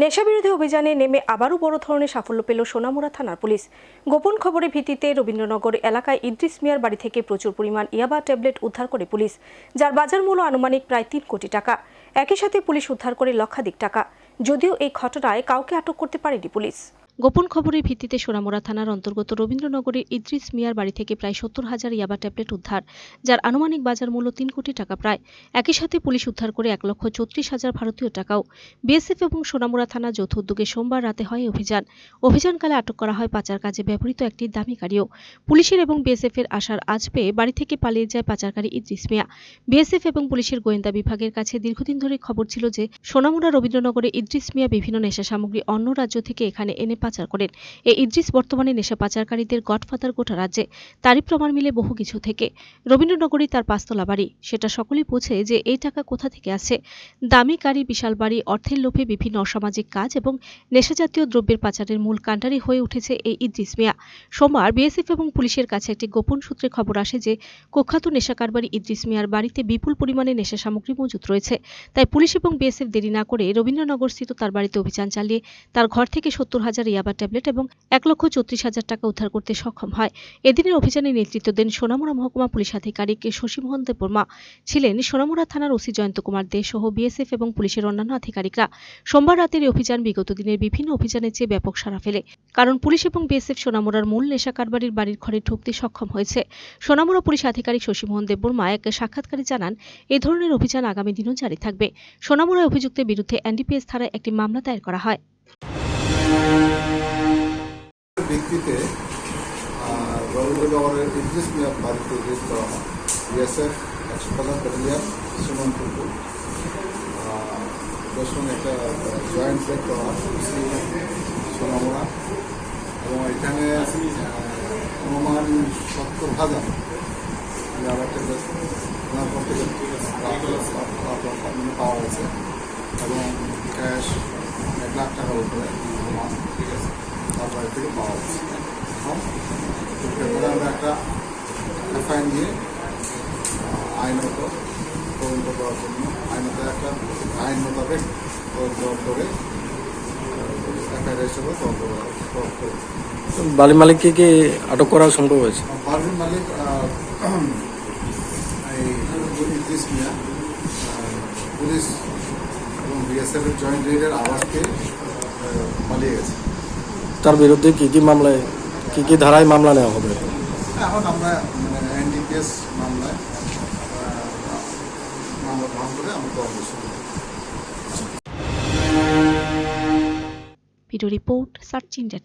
নেশাবিরোধী অভিযানে নেমে আবারও বড় ধরনের সাফল্য পেল সোনামুড়া থানার পুলিশ। গোপন খবরের ভিত্তিতে রবীন্দ্রনগর এলাকায় ইদ্রিস মিয়ার বাড়ি থেকে প্রচুর পরিমাণ ইয়াবা ট্যাবলেট উদ্ধার করে পুলিশ, যার বাজার মূল্য আনুমানিক প্রায় তিন কোটি টাকা। একই সাথে পুলিশ উদ্ধার করে লক্ষাধিক টাকা। যদিও এই ঘটনায় কাউকে আটক করতে পারেনি পুলিশ। গোপন খবরের ভিত্তিতে সোনামুড়া থানার অন্তর্গত রবীন্দ্রনগরের ইদ্রিস মিয়ার বাড়ি থেকে প্রায় সত্তর হাজার ইয়াবা ট্যাবলেট উদ্ধার, যার আনুমানিক বাজার মূল্য তিন কোটি টাকা প্রায়। একই সাথে পুলিশ উদ্ধার করে এক লক্ষ চৌত্রিশ হাজার ভারতীয় টাকাও। বিএসএফ এবং সোনামুড়া থানা যৌথ উদ্যোগে সোমবার রাতে হয় অভিযান। অভিযানকালে আটক করা হয় পাচার কাজে ব্যবহৃত একটি দামি গাড়িও। পুলিশের এবং বিএসএফ এর আশার আজ পেয়ে বাড়ি থেকে পালিয়ে যায় পাচারকারী ইদ্রিস মিয়া। বিএসএফ এবং পুলিশের গোয়েন্দা বিভাগের কাছে দীর্ঘদিন ধরে খবর ছিল যে, সোনামুড়া রবীন্দ্রনগরে ইদ্রিস মিয়া বিভিন্ন নেশা সামগ্রী অন্য রাজ্য থেকে এখানে এনে পাচার করেন। এই ইদ্রিস বর্তমানে নেশা পাচারকারীদের গডফাদার গোটা রাজ্যে। তারই প্রমাণ মিলে বহু কিছু থেকে। রবীন্দ্রনগরী তার পাঁচতলা বাড়ি। সেটা সকলেই বোঝে যে এই টাকা কোথা থেকে আসে। দামি গাড়ি, বিশাল বাড়ি, অর্থের লোভে বিভিন্ন অসামাজিক কাজ এবং নেশাজাতীয় দ্রব্যের পাচারের মূল কাণ্ডারি হয়ে উঠেছে এই ইদ্রিস মিয়া। সোমবার বিএসএফ এবং পুলিশের কাছে একটি গোপন সূত্রে খবর আসে যে কুখ্যাত নেশা কারবারি ইদ্রিস মিয়ার বাড়িতে বিপুল পরিমাণে নেশা সামগ্রী মজুত রয়েছে। তাই পুলিশ এবং বিএসএফ দেরি না করে রবীন্দ্রনগর স্থিত তার বাড়িতে অভিযান চালিয়ে তার ঘর থেকে সত্তর হাজার ইয়াবা ট্যাবলেট এবং এক লক্ষ চৌত্রিশ হাজার টাকা উদ্ধার করতে সক্ষম হয়। এদিনের অভিযানে নেতৃত্ব দেন সোনামুড়া মহকুমা পুলিশ আধিকারিক শশীমোহন দেববর্মা ছিলেন সোনামুড়া থানার ওসি জয়ন্ত কুমার দে সহ বিএসএফ এবং পুলিশের অন্যান্য আধিকারিকরা। সোমবার রাতের এই অভিযান বিগত দিনের বিভিন্ন অভিযানের চেয়ে ব্যাপক সাড়া ফেলে। কারণ পুলিশ এবং বিএসএফ সোনামুড়ার মূল নেশা কারবারির বাড়ির ঘরে ঢুকতে সক্ষম হয়েছে। সোনামুড়া পুলিশ আধিকারিক শশীমোহন দেববর্মা এক সাক্ষাৎকারে জানান এই ধরনের অভিযান আগামী দিনও জারি থাকবে। সোনামুড়ায় অভিযুক্তের বিরুদ্ধে এনডিপিএস ধারায় একটি মামলা দায়ের করা হয়। ভিত্তিতে আহ, রবীন্দ্রনগরের ইদ্রিস মিয়ার বাড়িতে রেড করা হয়। বিএসএফ একশো প্রধান ব্যাটালিয়ান সুমনপুর এর সঙ্গে একটা জয়েন্ট রেড করা হয়। সোনামোড়া। এবং এখানে অনুমান সত্তর হাজার। আমি আবার একটা ওনার পর থেকে পাওয়া গেছে। এবং ক্যাশ এক লাখ টাকার উপরে। ঠিক আছে তার বাড়ি থেকে পাওয়া যাচ্ছে। হ্যাঁ তো ব্যাপারে আমরা একটা এফআইআর নিয়ে আইনত তদন্ত করার জন্য আইনত একটা আইন মোতাবেক তদন্ত করে এফআইআর হিসেবে তদন্ত করা তদন্ত করে। বালি মালিককে কি আটক করা সম্ভব হয়েছে? পারভিন মালিক ইদ্রিস মিয়া পুলিশ এবং বিএসএফ এর জয়েন্ট রেডের আওয়াজ পেয়ে আহ, পালিয়ে গেছে। তার বিরুদ্ধে কি কি মামলায় কি কি ধারায় মামলা নেওয়া হবে এখন আমরা মানে এনডিপিএস মামলায় মামলা গ্রহণ করে আমরা তদন্ত। Video report search India